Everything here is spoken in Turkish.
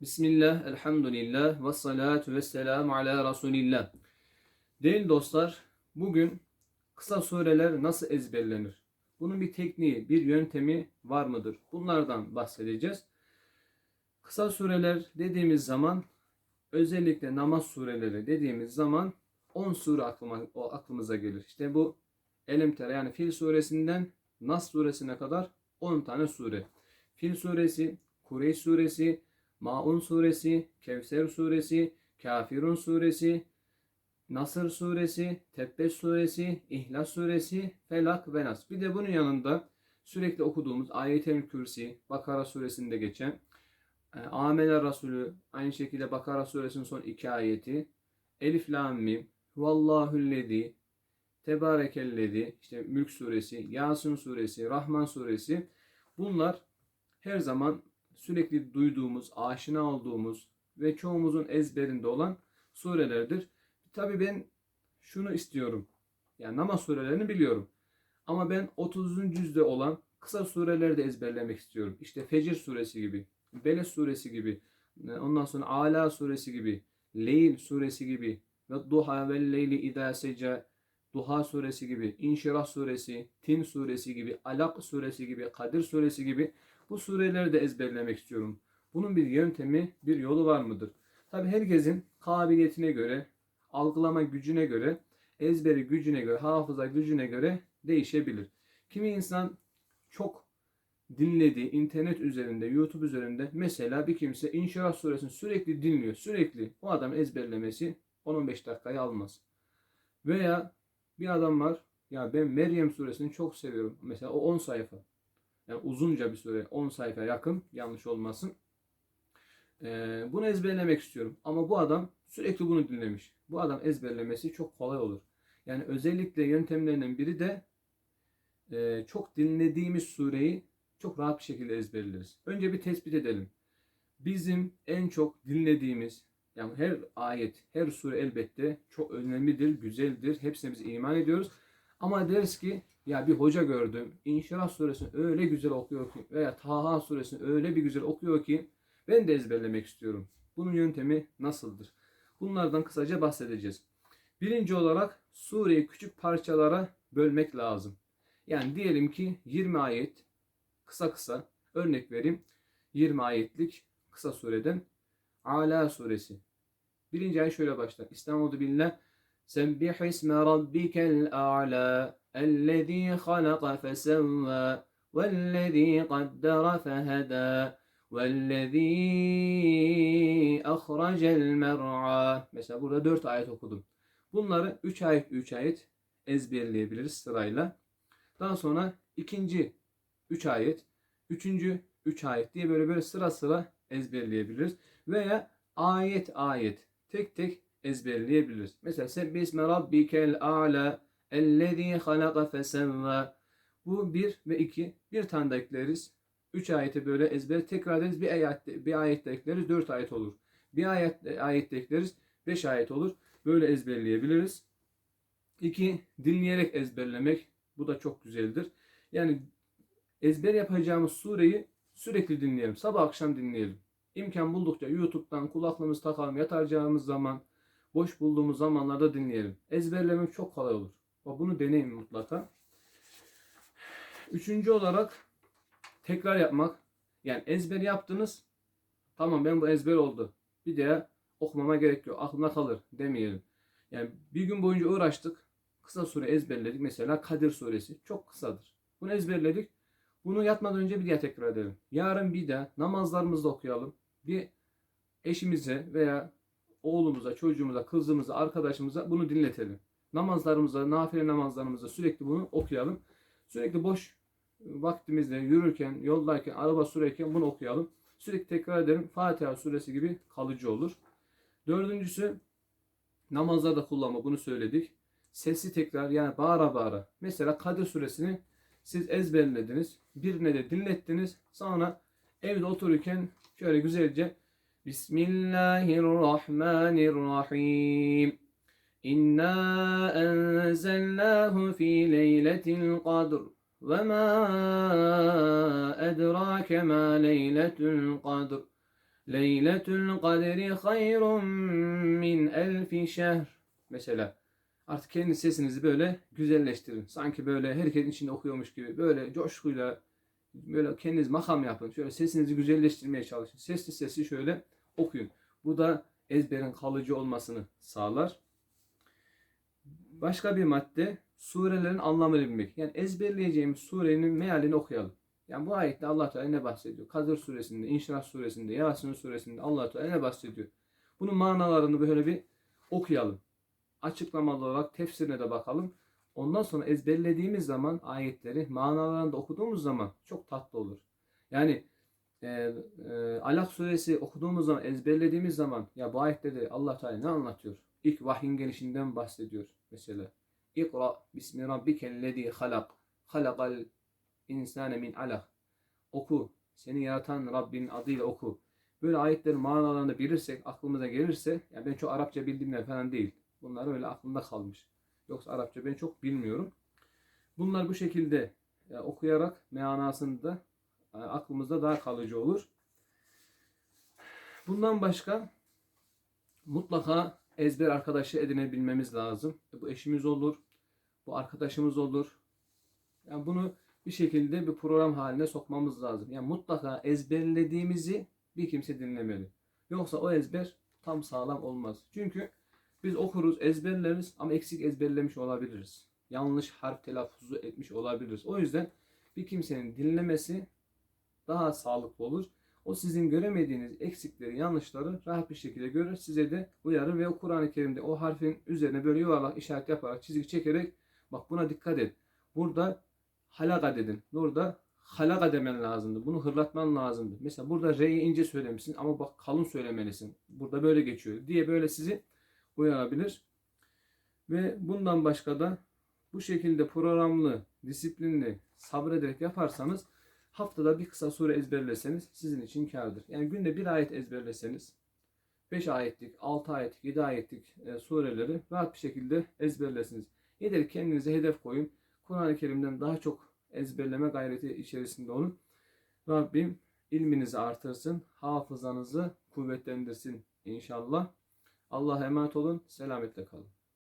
Bismillah, elhamdülillah, ve salatu ve selamu ala Resulillah. Değerli dostlar, bugün kısa sureler nasıl ezberlenir? Bunun bir tekniği, bir yöntemi var mıdır? Bunlardan bahsedeceğiz. Kısa sureler dediğimiz zaman, özellikle namaz sureleri dediğimiz zaman 10 sure aklıma, o aklımıza gelir. İşte bu Elemter yani Fil suresinden Nas suresine kadar 10 tane sure. Fil suresi, Kureyş suresi, Maun suresi, Kevser suresi, Kafirun suresi, Nasır suresi, Tebbet suresi, İhlas suresi, Felak ve Nas. Bir de bunun yanında sürekli okuduğumuz Ayet-el Kürsi, Bakara suresinde geçen e, Amele Resulü, aynı şekilde Bakara suresinin son iki ayeti, Elif Lam Mim, Huvallahullezi, Tebarekellezi, işte Mülk suresi, Yasin suresi, Rahman suresi bunlar her zaman sürekli duyduğumuz, aşina olduğumuz ve çoğumuzun ezberinde olan surelerdir. Tabi ben şunu istiyorum. Yani namaz surelerini biliyorum. Ama ben 30. yüzde olan kısa sureleri de ezberlemek istiyorum. İşte Fecir suresi gibi, Beled suresi gibi, ondan sonra Ala suresi gibi, Leyl suresi gibi ve Duha ve Leyli İdâ Seca, Duha suresi gibi, İnşirah suresi, Tin suresi gibi, Alak suresi gibi, Kadir suresi gibi bu sureleri de ezberlemek istiyorum. Bunun bir yöntemi, bir yolu var mıdır? Tabi herkesin kabiliyetine göre, algılama gücüne göre, ezberi gücüne göre, hafıza gücüne göre değişebilir. Kimi insan çok dinlediği internet üzerinde, YouTube üzerinde mesela bir kimse İnşirah suresini sürekli dinliyor. Sürekli o adam ezberlemesi 10-15 dakikayı almaz. Veya bir adam var ya ben Meryem suresini çok seviyorum. Mesela o 10 sayfa. Yani uzunca bir süre 10 sayfa yakın yanlış olmasın. Ee, bunu ezberlemek istiyorum. Ama bu adam sürekli bunu dinlemiş. Bu adam ezberlemesi çok kolay olur. Yani özellikle yöntemlerinden biri de e, çok dinlediğimiz sureyi çok rahat bir şekilde ezberleriz. Önce bir tespit edelim. Bizim en çok dinlediğimiz yani her ayet, her sure elbette çok önemlidir, güzeldir. Hepsine biz iman ediyoruz. Ama deriz ki ya bir hoca gördüm. İnşirah suresini öyle güzel okuyor ki veya Taha suresini öyle bir güzel okuyor ki ben de ezberlemek istiyorum. Bunun yöntemi nasıldır? Bunlardan kısaca bahsedeceğiz. Birinci olarak sureyi küçük parçalara bölmek lazım. Yani diyelim ki 20 ayet kısa kısa örnek vereyim. 20 ayetlik kısa sureden Ala suresi. Birinci ayet şöyle başlar. İstanbul'da billah. Sebbih isme rabbikel a'la. الذي خلق فسوى والذي قدر فهدى والذي أخرج المرعى Mesela burada 4 ayet okudum. Bunları 3 ayet 3 ayet ezberleyebiliriz sırayla. Daha sonra ikinci 3 ayet, üçüncü 3 ayet diye böyle böyle sıra sıra ezberleyebiliriz. Veya ayet ayet tek tek ezberleyebiliriz. Mesela Sebbih isme rabbikel a'la Ellezî halaka fesevvâ. Bu bir ve iki. Bir tane de ekleriz. Üç ayeti böyle ezber tekrar ederiz. Bir ayette, bir ayette ekleriz. Dört ayet olur. Bir ayet, ayette ekleriz. Beş ayet olur. Böyle ezberleyebiliriz. İki, dinleyerek ezberlemek. Bu da çok güzeldir. Yani ezber yapacağımız sureyi sürekli dinleyelim. Sabah akşam dinleyelim. İmkan buldukça YouTube'dan kulaklığımızı takalım. Yatacağımız zaman, boş bulduğumuz zamanlarda dinleyelim. Ezberlemek çok kolay olur. Bunu deneyin mutlaka. Üçüncü olarak tekrar yapmak. Yani ezber yaptınız. Tamam ben bu ezber oldu. Bir daha okumama gerek yok. Aklına kalır demeyelim. Yani bir gün boyunca uğraştık. Kısa sure ezberledik. Mesela Kadir suresi. Çok kısadır. Bunu ezberledik. Bunu yatmadan önce bir daha tekrar edelim. Yarın bir daha namazlarımızda okuyalım. Bir eşimize veya oğlumuza, çocuğumuza, kızımıza, arkadaşımıza bunu dinletelim namazlarımızda, nafile namazlarımızda sürekli bunu okuyalım. Sürekli boş vaktimizde yürürken, yoldayken, araba sürerken bunu okuyalım. Sürekli tekrar edelim. Fatiha suresi gibi kalıcı olur. Dördüncüsü namazlarda kullanma. Bunu söyledik. Sesi tekrar yani bağıra bağıra. Mesela Kadir suresini siz ezberlediniz. Birine de dinlettiniz. Sonra evde otururken şöyle güzelce Bismillahirrahmanirrahim İnna enzelnahu fi leyletil kadr ve ma edrake ma leyletul kadr Leyletul kadri hayrun min elfi şehr. Mesela artık kendi sesinizi böyle güzelleştirin. Sanki böyle herkesin içinde okuyormuş gibi böyle coşkuyla böyle kendiniz makam yapın. Şöyle sesinizi güzelleştirmeye çalışın. Sesli sesli şöyle okuyun. Bu da ezberin kalıcı olmasını sağlar. Başka bir madde surelerin anlamını bilmek. Yani ezberleyeceğimiz surenin mealini okuyalım. Yani bu ayette Allah Teala ne bahsediyor? Kadir suresinde, İnşirah suresinde, Yasin suresinde Allah Teala ne bahsediyor? Bunun manalarını böyle bir okuyalım. Açıklamalı olarak tefsirine de bakalım. Ondan sonra ezberlediğimiz zaman ayetleri, manalarını da okuduğumuz zaman çok tatlı olur. Yani e, e, Alak suresi okuduğumuz zaman, ezberlediğimiz zaman ya bu ayette de Allah Teala ne anlatıyor? İlk vahyin gelişinden bahsediyor mesela. İkra bismi rabbikellezi halak. Halakal insane min alak. Oku. Seni yaratan Rabbin adıyla oku. Böyle ayetlerin manalarını bilirsek, aklımıza gelirse, yani ben çok Arapça bildiğimden falan değil. Bunlar öyle aklımda kalmış. Yoksa Arapça ben çok bilmiyorum. Bunlar bu şekilde e, okuyarak manasını da e, aklımızda daha kalıcı olur. Bundan başka mutlaka ezber arkadaşı edinebilmemiz lazım. Bu eşimiz olur, bu arkadaşımız olur. Yani bunu bir şekilde bir program haline sokmamız lazım. Yani mutlaka ezberlediğimizi bir kimse dinlemeli. Yoksa o ezber tam sağlam olmaz. Çünkü biz okuruz, ezberleriz ama eksik ezberlemiş olabiliriz. Yanlış harf telaffuzu etmiş olabiliriz. O yüzden bir kimsenin dinlemesi daha sağlıklı olur. O sizin göremediğiniz eksikleri, yanlışları rahat bir şekilde görür, size de uyarır ve Kur'an-ı Kerim'de o harfin üzerine böyle yuvarlak işaret yaparak, çizgi çekerek bak buna dikkat et. Burada halaka dedin. Burada halaka demen lazımdı. Bunu hırlatman lazımdı. Mesela burada R'yi ince söylemişsin ama bak kalın söylemelisin. Burada böyle geçiyor diye böyle sizi uyarabilir. Ve bundan başka da bu şekilde programlı, disiplinli, sabrederek yaparsanız haftada bir kısa sure ezberleseniz sizin için kârdır. Yani günde bir ayet ezberleseniz 5 ayetlik, 6 ayetlik, 7 ayetlik e, sureleri rahat bir şekilde ezberlesiniz. Yeter kendinize hedef koyun. Kur'an-ı Kerim'den daha çok ezberleme gayreti içerisinde olun. Rabbim ilminizi artırsın, hafızanızı kuvvetlendirsin inşallah. Allah'a emanet olun, selametle kalın.